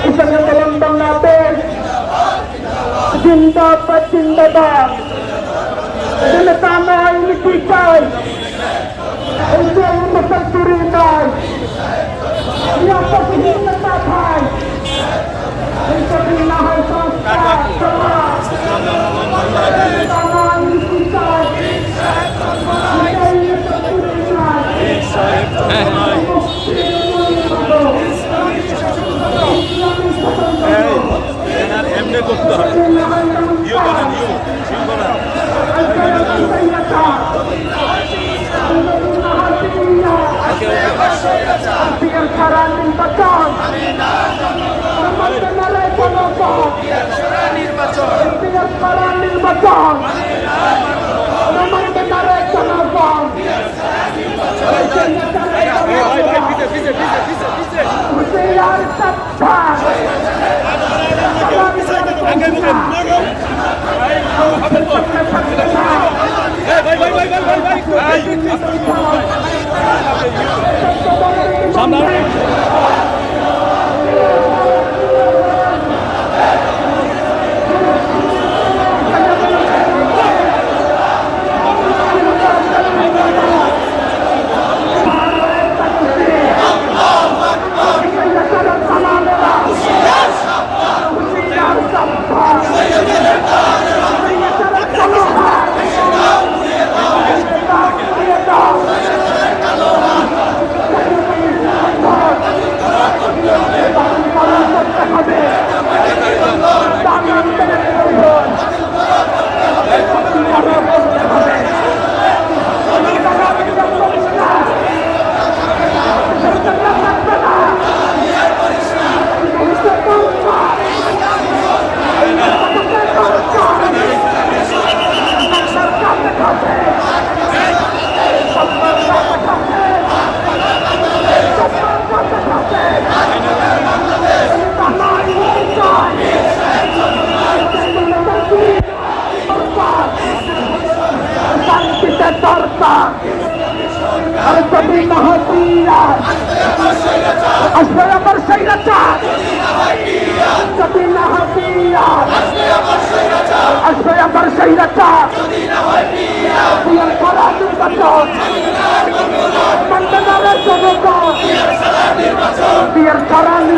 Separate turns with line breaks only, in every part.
কিষানের কলম বাংলাদেশ জিন্দাবাদ জিন্দাবাদ জনতা নাই লিখি চাই এই যে মুসলমান নাই
ইয়ে করতে হয়। ইয়ে করেন ইউ। ইউ করেন।
নির্বাচন নির্বাচন আসবে আমার সৈরাচার যদি না হয় পিয়ার আসবে আমার সৈরাচার পিয়ার করা নির্বাচন মান্ডানারের জনতা। পিয়ার করা নির্বাচন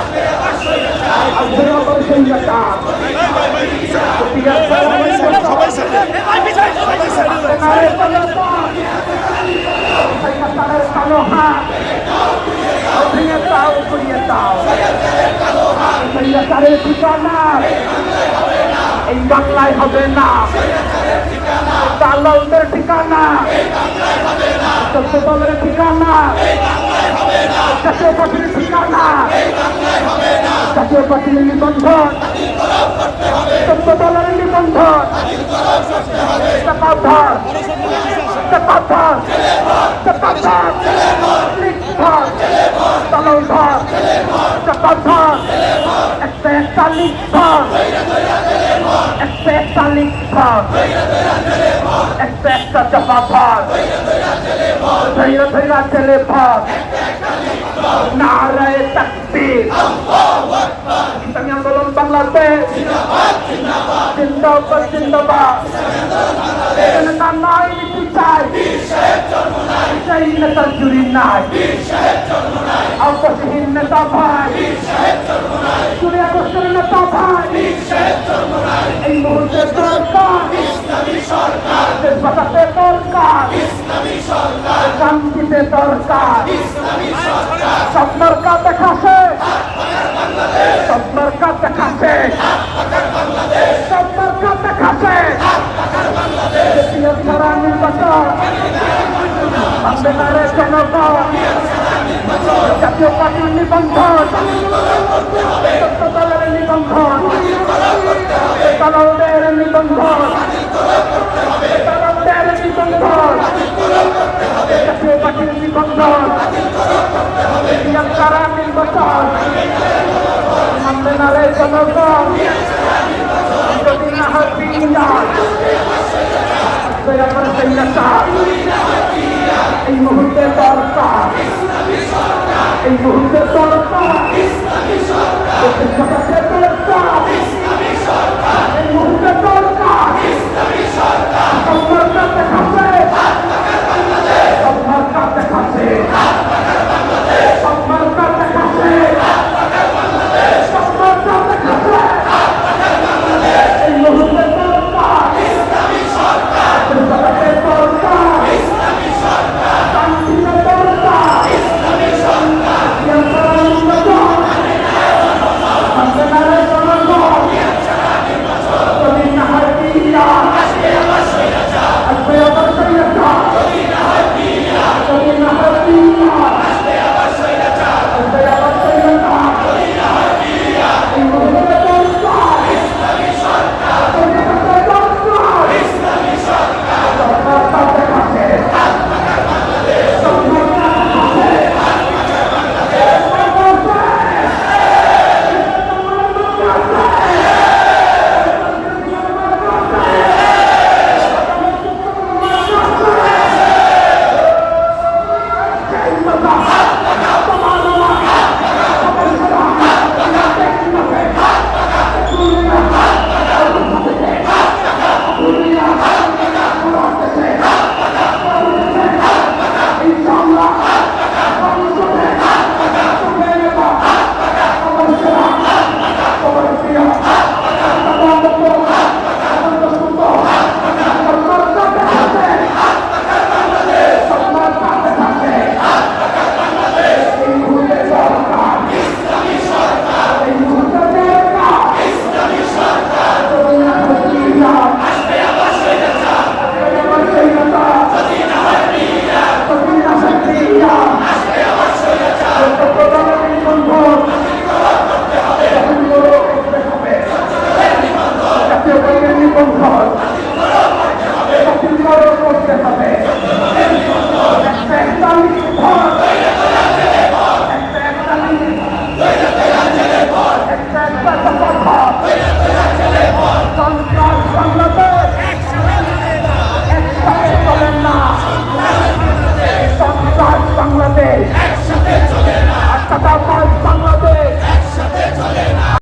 ঠিকানা এই বাংলায় হবে না আল্লাহদের ঠিকানা চট্টগ্রামের ঠিকানা জাতীয় পার্টির ঠিকানা জাতীয় পার্টির নিবন্ধন চট্টগ্রাম লঙ্ঘন পাথর পাথর পাথর তলৌ ঘর পাথর একশো একচল্লিশ ঘর একশো একচল্লিশ ঘর একশো একটা চাপা ঘর ধৈর্য ধৈর্য চলে ঘর। নারায় তাকবীর। ইসলামী আন্দোলন বাংলাদেশ। জিন্দাবাদ জিন্দাবাদ। নেতা নয় নীতি চাই। সেই নেতার জুড়ি নাই? অপসহীন নেতা ভাই। জুড়ে আগস্টের নেতা ভাই এই মুহূর্তে দরকার। দেশ বাঁচাতে দরকার। শান্তিতে দরকার। স্বপ্নের কাজ দেখাছে স্বপ্নের কাজ দেখাছে স্বপ্নের কাজ দেখাছে জাতীয় সারা নির্বাচন বাংলাদেশের জনগণ জাতীয় পার্টির নিবন্ধন দলের নিবন্ধন দালালদের নিবন্ধন দালালদের নিবন্ধন জাতীয় পার্টির নিবন্ধন সারা নির্বাচন বাংলাদেশের জনগণ যদি না হয় বিনিয়োগ দয়া করে সৈন্যতা এই মুহূর্তে দরকার এই মুহূর্তে দরকার